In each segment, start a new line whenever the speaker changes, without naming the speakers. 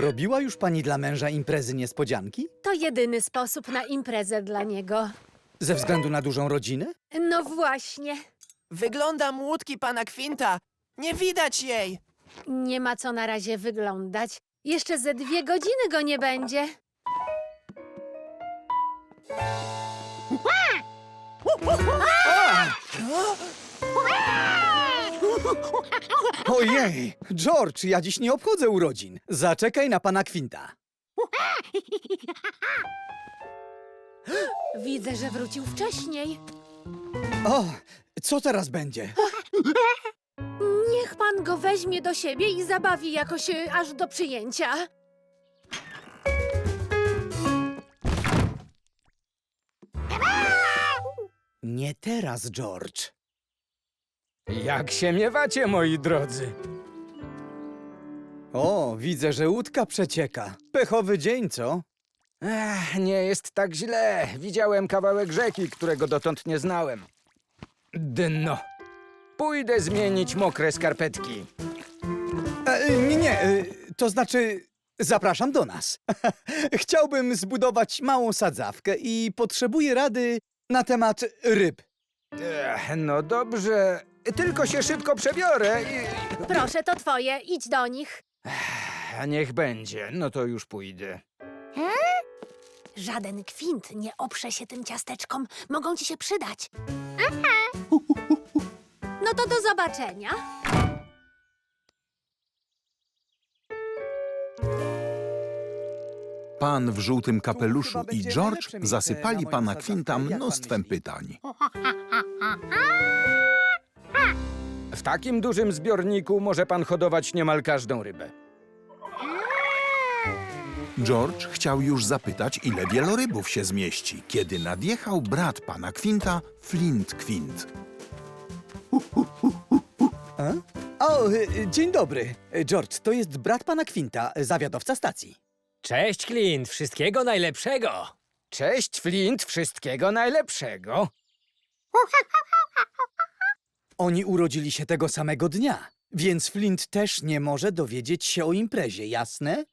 Robiła już pani dla męża imprezy niespodzianki?
To jedyny sposób na imprezę dla niego.
Ze względu na dużą rodzinę?
No właśnie.
Wygląda młódki pana Kwinta. Nie widać jej.
Nie ma co na razie wyglądać. Jeszcze ze dwie godziny go nie będzie.
Ojej! George, ja dziś nie obchodzę urodzin. Zaczekaj na pana Kwinta.
Widzę, że wrócił wcześniej.
O, co teraz będzie?
Niech pan go weźmie do siebie i zabawi jakoś e, aż do przyjęcia.
Nie teraz, George.
Jak się miewacie, moi drodzy?
O, widzę, że łódka przecieka. Pechowy dzień, co?
Ech, nie jest tak źle. Widziałem kawałek rzeki, którego dotąd nie znałem. Dno. Pójdę zmienić mokre skarpetki.
E, nie, nie, e, to znaczy zapraszam do nas. Chciałbym zbudować małą sadzawkę i potrzebuję rady na temat ryb.
Ech, no dobrze. Tylko się szybko przebiorę i...
Proszę, to twoje. Idź do nich.
A niech będzie. No to już pójdę.
Żaden kwint nie oprze się tym ciasteczkom. Mogą ci się przydać. No to do zobaczenia.
Pan w żółtym kapeluszu i George zasypali pana. Kwinta mnóstwem pytań.
W takim dużym zbiorniku może pan hodować niemal każdą rybę.
George chciał już zapytać, ile wielorybów się zmieści, kiedy nadjechał brat pana Kwinta, Flint Kwint.
O, e, dzień dobry. George, to jest brat pana Kwinta, e, zawiadowca stacji.
Cześć, Clint. Wszystkiego najlepszego.
Cześć, Flint. Wszystkiego najlepszego.
Oni urodzili się tego samego dnia, więc Flint też nie może dowiedzieć się o imprezie, jasne?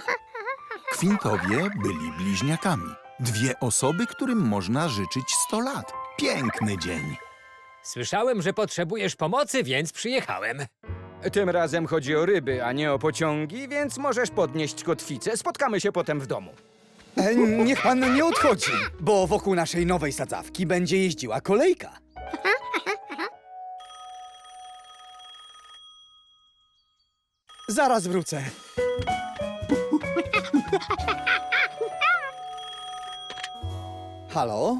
Kwintowie byli bliźniakami. Dwie osoby, którym można życzyć 100 lat. Piękny dzień.
Słyszałem, że potrzebujesz pomocy, więc przyjechałem.
Tym razem chodzi o ryby, a nie o pociągi, więc możesz podnieść kotwicę. Spotkamy się potem w domu.
E, niech pan nie odchodzi, bo wokół naszej nowej sadzawki będzie jeździła kolejka. Zaraz wrócę. Halo?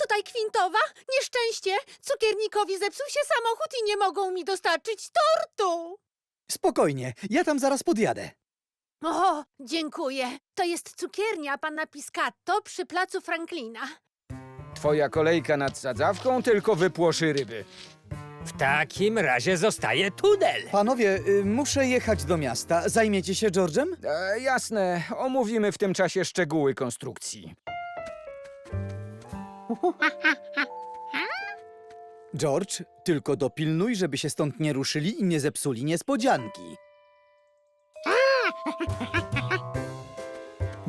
Tutaj kwintowa? Nieszczęście! Cukiernikowi zepsuł się samochód i nie mogą mi dostarczyć tortu!
Spokojnie, ja tam zaraz podjadę.
O, dziękuję. To jest cukiernia pana Piscatto przy placu Franklina.
Twoja kolejka nad sadzawką tylko wypłoszy ryby.
W takim razie zostaje tunel.
Panowie, y, muszę jechać do miasta. Zajmiecie się George'em?
E, jasne, omówimy w tym czasie szczegóły konstrukcji.
George, tylko dopilnuj, żeby się stąd nie ruszyli i nie zepsuli niespodzianki.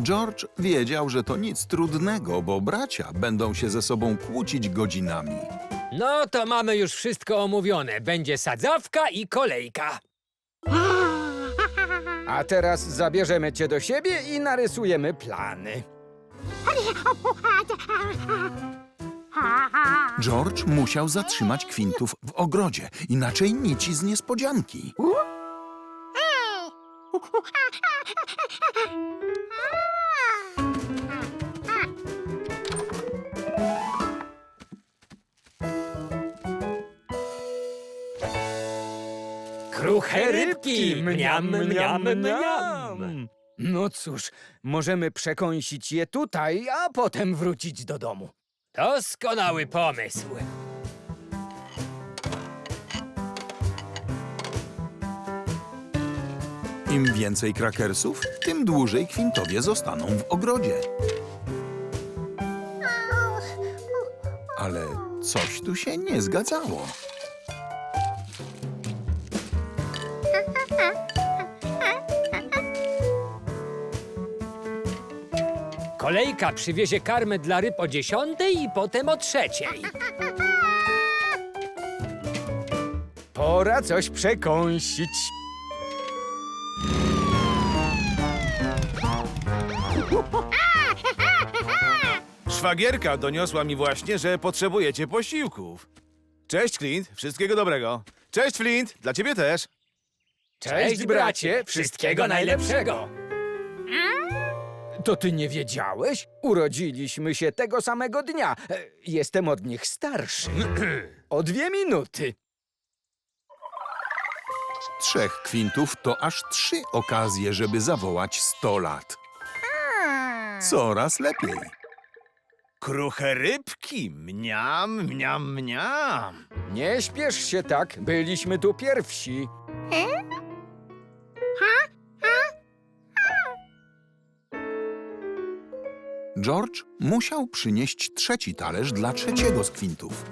George wiedział, że to nic trudnego, bo bracia będą się ze sobą kłócić godzinami.
No to mamy już wszystko omówione. Będzie sadzawka i kolejka.
A teraz zabierzemy cię do siebie i narysujemy plany.
George musiał zatrzymać Kwintów w ogrodzie, inaczej nici z niespodzianki.
Kruche rybki. Mniam, mniam, mniam.
No cóż, możemy przekąsić je tutaj, a potem wrócić do domu.
Doskonały pomysł.
Im więcej krakersów, tym dłużej Kwintowie zostaną w ogrodzie. Ale coś tu się nie zgadzało.
Kolejka przywiezie karmę dla ryb o dziesiątej i potem o trzeciej.
Pora coś przekąsić.
Szwagierka doniosła mi właśnie, że potrzebujecie posiłków. Cześć, Clint. Wszystkiego dobrego. Cześć, Flint. Dla ciebie też.
Cześć, bracie, wszystkiego najlepszego.
To ty nie wiedziałeś? Urodziliśmy się tego samego dnia. E, Jestem od nich starszy. O dwie minuty.
Trzech kwintów to aż trzy okazje, żeby zawołać 100 lat. Coraz lepiej.
Kruche rybki. Mniam, mniam, mniam.
Nie śpiesz się tak, byliśmy tu pierwsi.
George musiał przynieść trzeci talerz dla trzeciego z kwintów.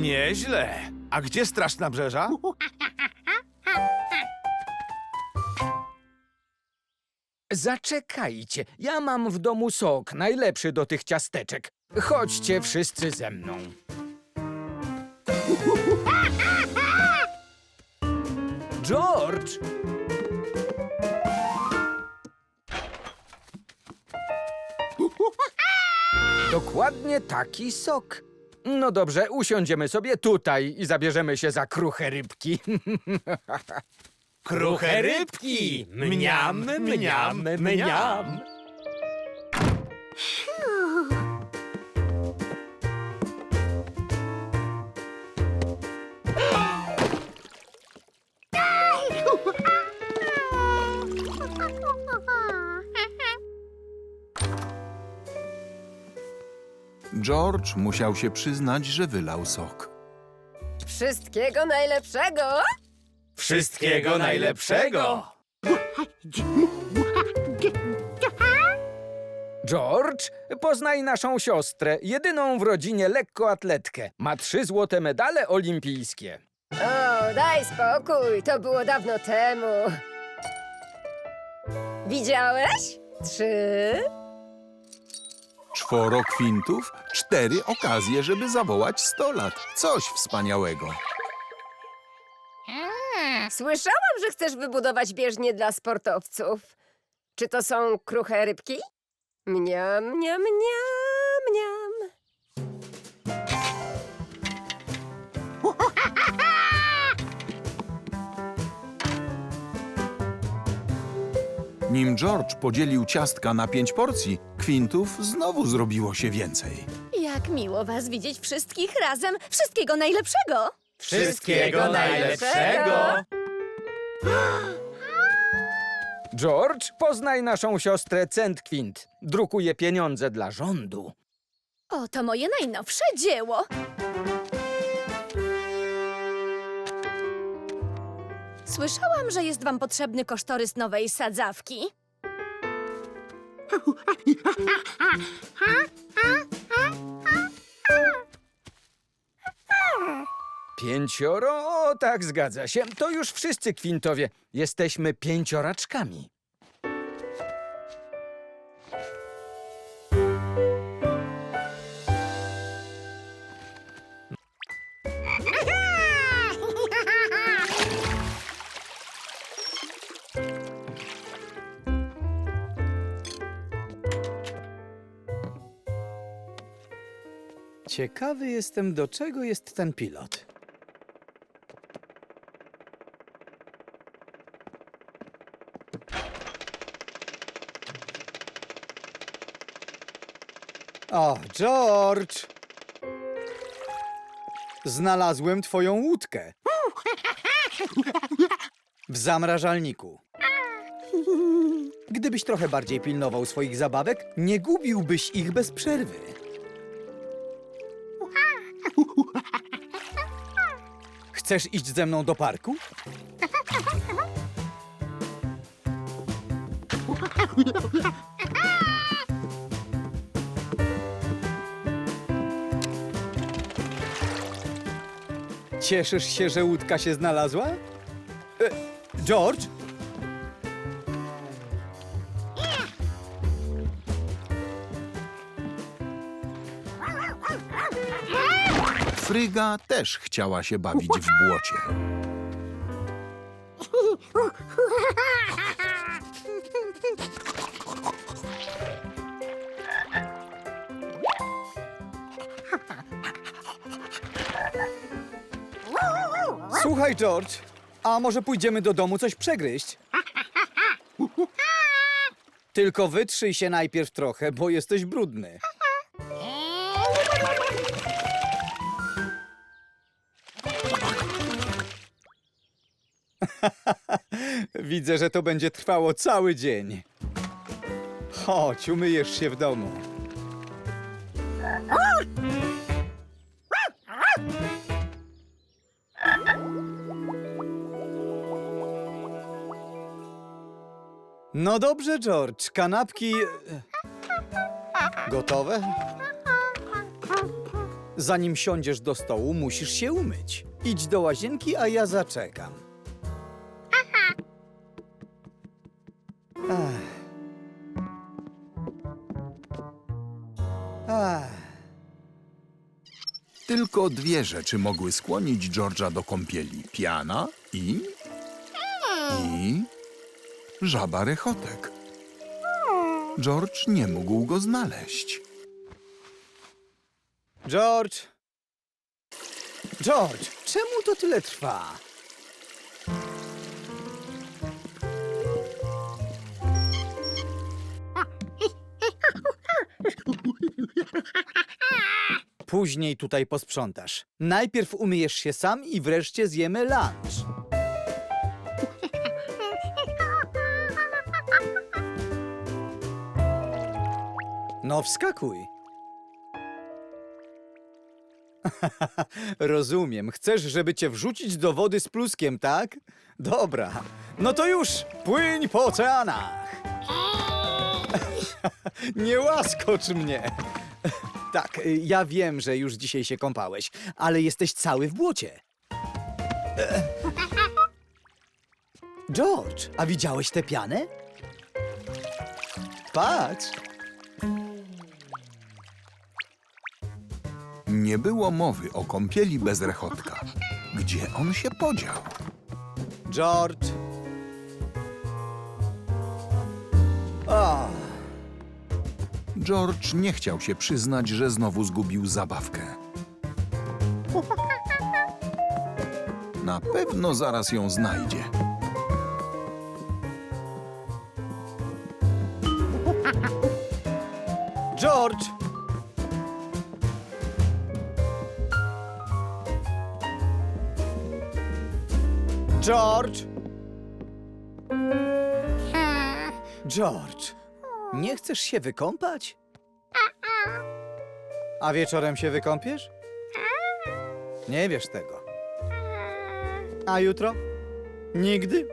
Nieźle. A gdzie straż nabrzeża?
Zaczekajcie, ja mam w domu sok, najlepszy do tych ciasteczek. Chodźcie wszyscy ze mną. George! Dokładnie taki sok. No dobrze, usiądziemy sobie tutaj i zabierzemy się za kruche rybki.
Kruche rybki. Mniam, mniam, mniam.
George musiał się przyznać, że wylał sok.
Wszystkiego najlepszego!
Wszystkiego najlepszego.
George, poznaj naszą siostrę, jedyną w rodzinie lekkoatletkę. Ma trzy złote medale olimpijskie.
O, daj spokój, to było dawno temu. Widziałeś? Trzy.
Czworo kwintów, cztery okazje, żeby zawołać 100 lat. Coś wspaniałego.
Słyszałam, że chcesz wybudować bieżnię dla sportowców. Czy to są kruche rybki? Mniam, mniam, mniam, mniam.
Nim George podzielił ciastka na pięć porcji, kwintów znowu zrobiło się więcej.
Jak miło was widzieć wszystkich razem. Wszystkiego najlepszego!
Wszystkiego
najlepszego.
George, poznaj naszą siostrę Centkwint. Drukuje pieniądze dla rządu.
O, to moje najnowsze dzieło. Słyszałam, że jest wam potrzebny kosztorys nowej sadzawki.
Pięcioro? O, tak, zgadza się. To już wszyscy kwintowie. Jesteśmy pięcioraczkami.
Ciekawy jestem, do czego jest ten pilot. O, George! Znalazłem twoją łódkę. W zamrażalniku. Gdybyś trochę bardziej pilnował swoich zabawek, nie gubiłbyś ich bez przerwy. Chcesz iść ze mną do parku? Cieszysz się, że łódka się znalazła? E, George?
Fryga też chciała się bawić w błocie.
Słuchaj, George, a może pójdziemy do domu coś przegryźć? Tylko wytrzyj się najpierw trochę, bo jesteś brudny. Widzę, że to będzie trwało cały dzień. Chodź, umyjesz się w domu. No dobrze, George. Kanapki. e, Gotowe? Zanim siądziesz do stołu, musisz się umyć. Idź do łazienki, a ja zaczekam.
Tylko dwie rzeczy mogły skłonić George'a do kąpieli: piana i. żaba rechotek. George nie mógł go znaleźć.
George! George, czemu to tyle trwa? Później tutaj posprzątasz. Najpierw umyjesz się sam i wreszcie zjemy lunch. No wskakuj. Rozumiem. Chcesz, żeby cię wrzucić do wody z pluskiem, tak? Dobra. No to już płyń po oceanach. Nie łaskocz mnie. Tak, ja wiem, że już dzisiaj się kąpałeś, ale jesteś cały w błocie. George, a widziałeś tę pianę? Patrz.
Nie było mowy o kąpieli bez rechotka. Gdzie on się podział?
George. O,
George nie chciał się przyznać, że znowu zgubił zabawkę. Na pewno zaraz ją znajdzie.
George! George, nie chcesz się wykąpać? A wieczorem się wykąpiesz? Nie wiesz tego. A jutro? Nigdy?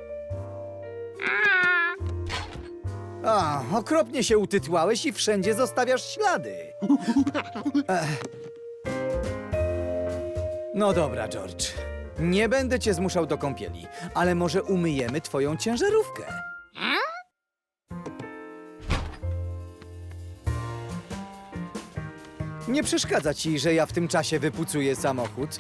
A, okropnie się utytłałeś i wszędzie zostawiasz ślady. Ech. No dobra, George. Nie będę cię zmuszał do kąpieli, ale może umyjemy twoją ciężarówkę. Nie przeszkadza ci, że ja w tym czasie wypucuję samochód?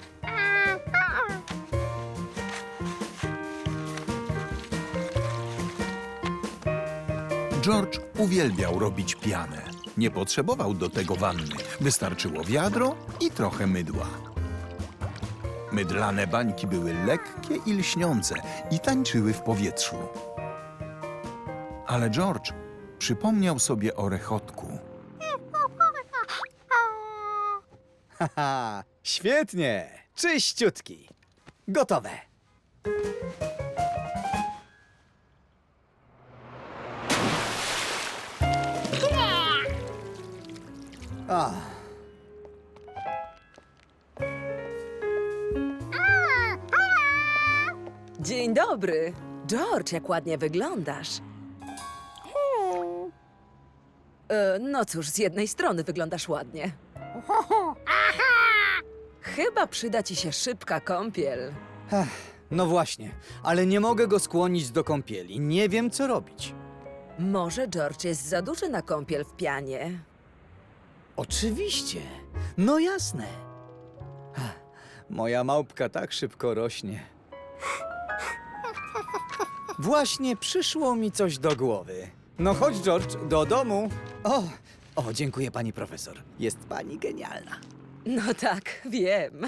George uwielbiał robić pianę. Nie potrzebował do tego wanny. Wystarczyło wiadro i trochę mydła. Mydlane bańki były lekkie i lśniące i tańczyły w powietrzu. Ale George przypomniał sobie o rechotku.
Haha, świetnie! Czyściutki. Gotowe.
Dobry. George, jak ładnie wyglądasz. E, no cóż, z jednej strony wyglądasz ładnie. Chyba przyda ci się szybka kąpiel.
No właśnie, ale nie mogę go skłonić do kąpieli. Nie wiem, co robić.
Może George jest za duży na kąpiel w pianie.
Oczywiście. No jasne. Moja małpka tak szybko rośnie. Właśnie przyszło mi coś do głowy. No chodź, George, do domu. O, o, dziękuję pani profesor. Jest pani genialna.
No tak, wiem.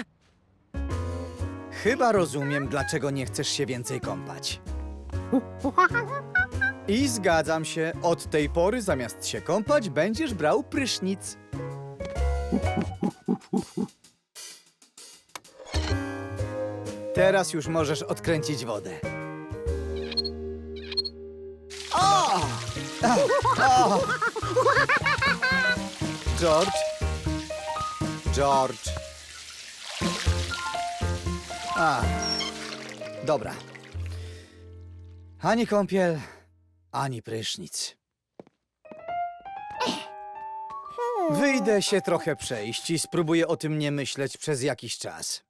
Chyba rozumiem, dlaczego nie chcesz się więcej kąpać. I zgadzam się, od tej pory zamiast się kąpać, będziesz brał prysznic. Teraz już możesz odkręcić wodę. O! George? George. A, dobra. Ani kąpiel, ani prysznic. Wyjdę się trochę przejść i spróbuję o tym nie myśleć przez jakiś czas.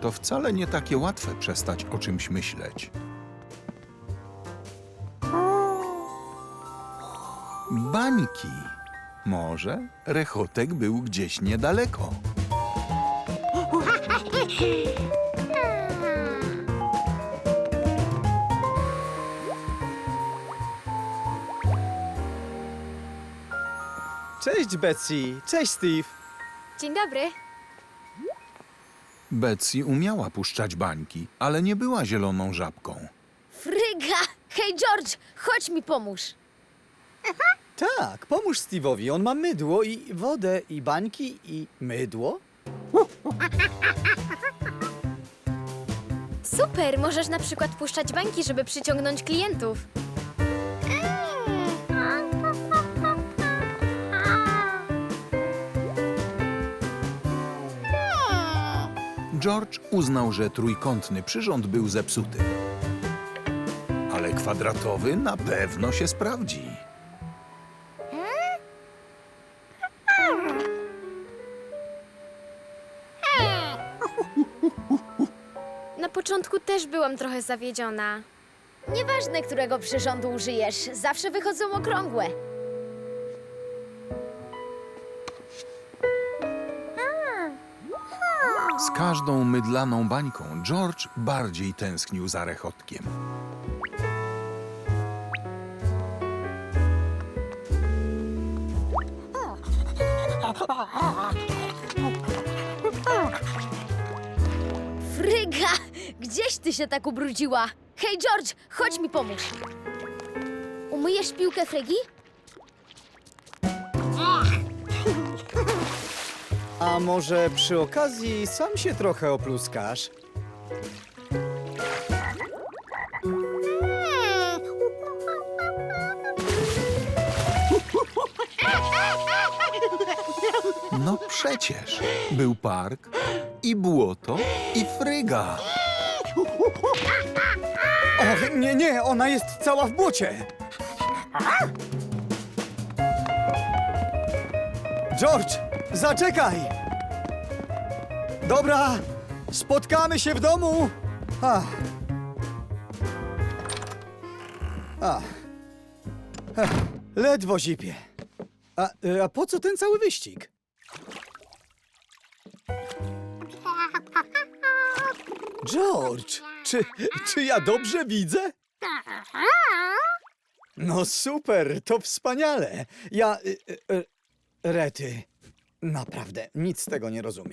To wcale nie takie łatwe przestać o czymś myśleć. Bańki. Może rechotek był gdzieś niedaleko.
Cześć, Betsy. Cześć, Steve.
Dzień dobry.
Betsy umiała puszczać bańki, ale nie była zieloną żabką.
Fryga! Hej, George, chodź mi pomóż.
Tak, pomóż Steve'owi. On ma mydło i wodę, i bańki, i mydło.
Super, możesz na przykład puszczać bańki, żeby przyciągnąć klientów.
George uznał, że trójkątny przyrząd był zepsuty. Ale kwadratowy na pewno się sprawdzi.
Na początku też byłam trochę zawiedziona. Nieważne, którego przyrządu użyjesz, zawsze wychodzą okrągłe.
Każdą mydlaną bańką George bardziej tęsknił za rechotkiem.
Fryga! Gdzieś ty się tak ubrudziła? Hej, George, chodź mi pomóż. Umyjesz piłkę Frygi?
A może przy okazji sam się trochę opluskasz?
No przecież był park i błoto i fryga.
Och, nie, nie, ona jest cała w błocie. George, zaczekaj! Dobra, spotkamy się w domu. Ach. Ach. Ledwo zipie. A, a po co ten cały wyścig? George, czy, czy ja dobrze widzę? No super, to wspaniale. Ja. Y, y, y, rety. Naprawdę, nic z tego nie rozumiem.